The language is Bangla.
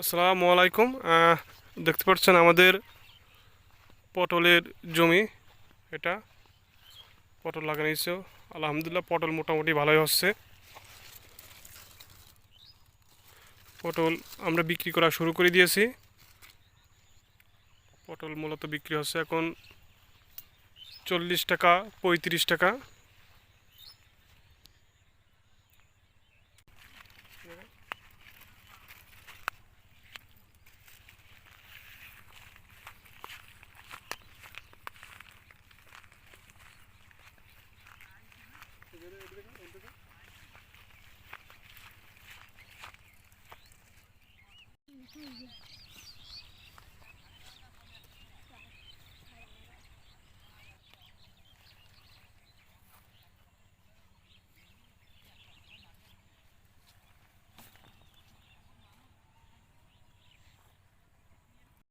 আসসালামু আলাইকুম। দেখতে পাচ্ছেন আমাদের পটলের জমি। এটা পটল লাগানিয়েছে আলহামদুলিল্লাহ পটল মোটামুটি ভালোই হচ্ছে। পটল আমরা বিক্রি করা শুরু করে দিয়েছি। পটল মূলত বিক্রি হচ্ছে এখন চল্লিশ টাকা, পঁয়ত্রিশ টাকা। ఎందుకు